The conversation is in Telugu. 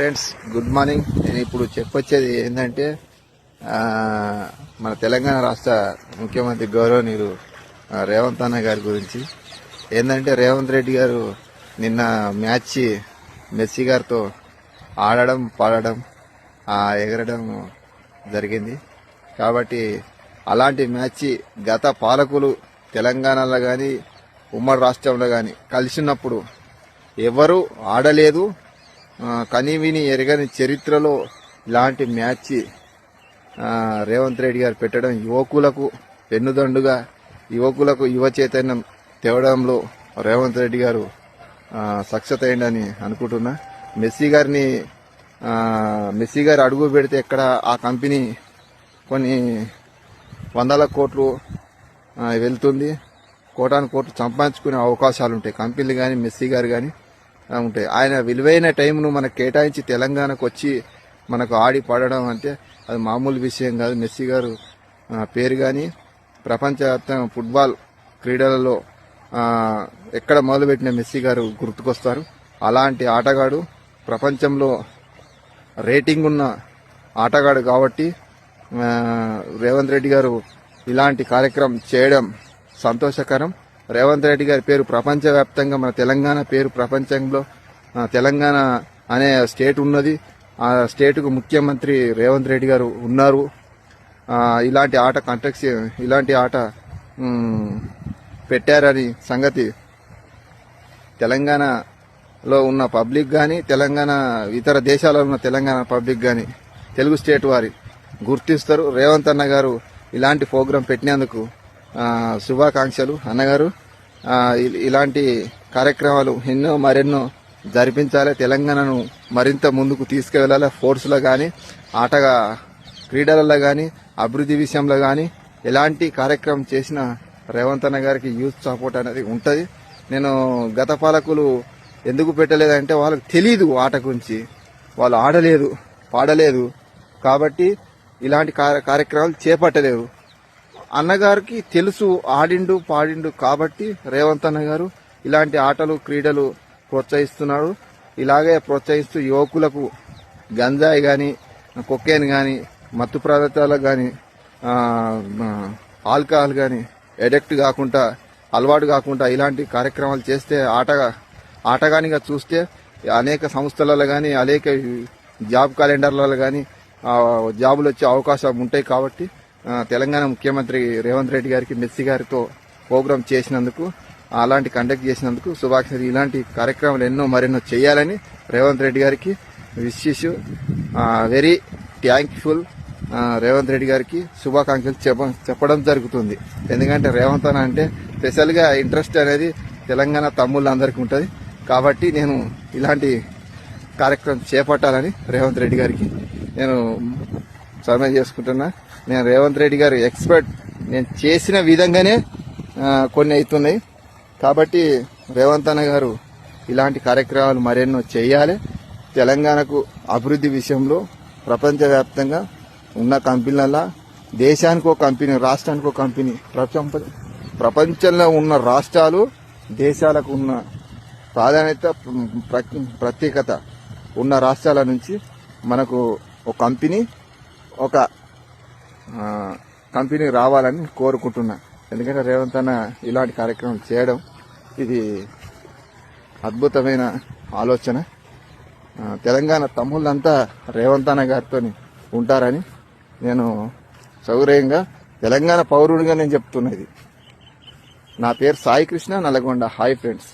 ఫ్రెండ్స్ గుడ్ మార్నింగ్ నేను ఇప్పుడు చెప్పొచ్చేది ఏంటంటే మన తెలంగాణ రాష్ట్ర ముఖ్యమంత్రి గౌరవనీయులు రేవంత్ అన్న గారి గురించి. ఏంటంటే రేవంత్ రెడ్డి గారు నిన్న మ్యాచ్ మెస్సీ గారితో ఆడడం పాడడం ఎగరడం జరిగింది. కాబట్టి అలాంటి మ్యాచ్ గత పాలకులు తెలంగాణలో కానీ ఉమ్మడి రాష్ట్రంలో కానీ కలిసినప్పుడు ఎవరు ఆడలేదు. కనీవిని ఎరగని చరిత్రలో ఇలాంటి మ్యాచ్ రేవంత్ రెడ్డి గారు పెట్టడం యువకులకు పెన్నుదండుగా యువకులకు యువ చైతన్యం తేవడంలో రేవంత్ రెడ్డి గారు సక్సెస్ అయ్యండి అనుకుంటున్నా. మెస్సీ గారిని మెస్సీ గారు అడుగు పెడితే ఎక్కడ ఆ కంపెనీ కొన్ని వందల కోట్లు వెళ్తుంది. కోటాను కోట్లు సంపాదించుకునే అవకాశాలు ఉంటాయి కంపెనీలు కానీ మెస్సీ గారు కానీ ఉంటాయి ఆయన విలువైన టైంను మనకు కేటాయించి తెలంగాణకు వచ్చి మనకు ఆడి పడడం అంటే అది మామూలు విషయం కాదు. మెస్సీ గారు పేరు కానీ ప్రపంచవ్యాప్తంగా ఫుట్బాల్ క్రీడలలో ఎక్కడ మొదలుపెట్టిన మెస్సీ గారు గుర్తుకొస్తారు. అలాంటి ఆటగాడు ప్రపంచంలో రేటింగ్ ఉన్న ఆటగాడు కాబట్టి రేవంత్ రెడ్డి గారు ఇలాంటి కార్యక్రమం చేయడం సంతోషకరం. రేవంత్ రెడ్డి గారి పేరు ప్రపంచవ్యాప్తంగా మన తెలంగాణ పేరు ప్రపంచంలో తెలంగాణ అనే స్టేట్ ఉన్నది. ఆ స్టేట్కు ముఖ్యమంత్రి రేవంత్ రెడ్డి గారు ఉన్నారు. ఇలాంటి ఆట కంటెక్స్ ఇలాంటి ఆట పెట్టారని సంగతి తెలంగాణలో ఉన్న పబ్లిక్ కానీ తెలంగాణ ఇతర దేశాలలో ఉన్న తెలంగాణ పబ్లిక్ కానీ తెలుగు స్టేట్ వారి గుర్తిస్తారు. రేవంత్ అన్న గారు ఇలాంటి ప్రోగ్రాం పెట్టినందుకు శుభాకాంక్షలు అన్నగారు. ఇలాంటి కార్యక్రమాలు ఎన్నో మరెన్నో జరిపించాలి. తెలంగాణను మరింత ముందుకు తీసుకువెళ్ళాలి ఫోర్స్లో కానీ ఆటగా క్రీడలలో కానీ అభివృద్ధి విషయంలో కానీ ఎలాంటి కార్యక్రమం చేసినా రేవంత్ అన్న గారికి యూత్ సపోర్ట్ అనేది ఉంటుంది. నేను గత పాలకులు ఎందుకు పెట్టలేదంటే వాళ్ళకి తెలియదు ఆట గురించి. వాళ్ళు ఆడలేదు పాడలేదు. కాబట్టి ఇలాంటి కార్య- కార్యక్రమాలు చేపట్టలేరు అన్నగారికి తెలుసు ఆడిండు పాడిండు కాబట్టి రేవంత్ అన్న గారు ఇలాంటి ఆటలు క్రీడలు ప్రోత్సహిస్తున్నాడు. ఇలాగే ప్రోత్సహిస్తూ యువకులకు గంజాయి కానీ కొక్కేన్ కానీ మత్తు పదార్థాలకు కానీ ఆల్కహాల్ కానీ ఎడెక్ట్ కాకుండా అలవాటు కాకుండా ఇలాంటి కార్యక్రమాలు చేస్తే ఆటగా ఆటగానిగా చూస్తే అనేక సంస్థలలో కానీ అనేక జాబ్ క్యాలెండర్లలో కానీ జాబులు వచ్చే అవకాశం ఉంటాయి కాబట్టి తెలంగాణ ముఖ్యమంత్రి రేవంత్ రెడ్డి గారికి మెస్సీ గారితో ప్రోగ్రాం చేసినందుకు అలాంటి కండక్ట్ చేసినందుకు శుభాకాంక్షలు. ఇలాంటి కార్యక్రమాలు ఎన్నో మరెన్నో చేయాలని రేవంత్ రెడ్డి గారికి విశేష వెరీ థ్యాంక్ఫుల్ రేవంత్ రెడ్డి గారికి శుభాకాంక్షలు చెప్ప చెప్పడం జరుగుతుంది. ఎందుకంటే రేవంత్ అని అంటే స్పెషల్గా ఇంట్రెస్ట్ అనేది తెలంగాణ తమ్ముళ్ళందరికీ ఉంటుంది. కాబట్టి నేను ఇలాంటి కార్యక్రమం చేపట్టాలని రేవంత్ రెడ్డి గారికి నేను సర్వే చేసుకుంటున్నా. నేను రేవంత్ రెడ్డి గారు ఎక్స్పర్ట్. నేను చేసిన విధంగానే కొన్ని అవుతున్నాయి. కాబట్టి రేవంత్ అన్న గారు ఇలాంటి కార్యక్రమాలు మరెన్నో చేయాలి. తెలంగాణకు అభివృద్ధి విషయంలో ప్రపంచవ్యాప్తంగా ఉన్న కంపెనీలలో దేశానికి ఒక కంపెనీ రాష్ట్రానికి ఒక కంపెనీ ప్రపంచ ప్రపంచంలో ఉన్న రాష్ట్రాలు దేశాలకు ఉన్న ప్రాధాన్యత ప్రత్యేకత ఉన్న రాష్ట్రాల నుంచి మనకు ఒక కంపెనీ ఒక కంపెనీ రావాలని కోరుకుంటున్నా. ఎందుకంటే రేవంత్ అన్న ఇలాంటి కార్యక్రమం చేయడం ఇది అద్భుతమైన ఆలోచన. తెలంగాణ తమ్ముళ్ళంతా రేవంత్ అన్న గారితో ఉంటారని నేను సౌకర్యంగా తెలంగాణ పౌరుడిగా నేను చెప్తున్నది నా పేరు సాయి కృష్ణ నల్గొండ. Hi friends.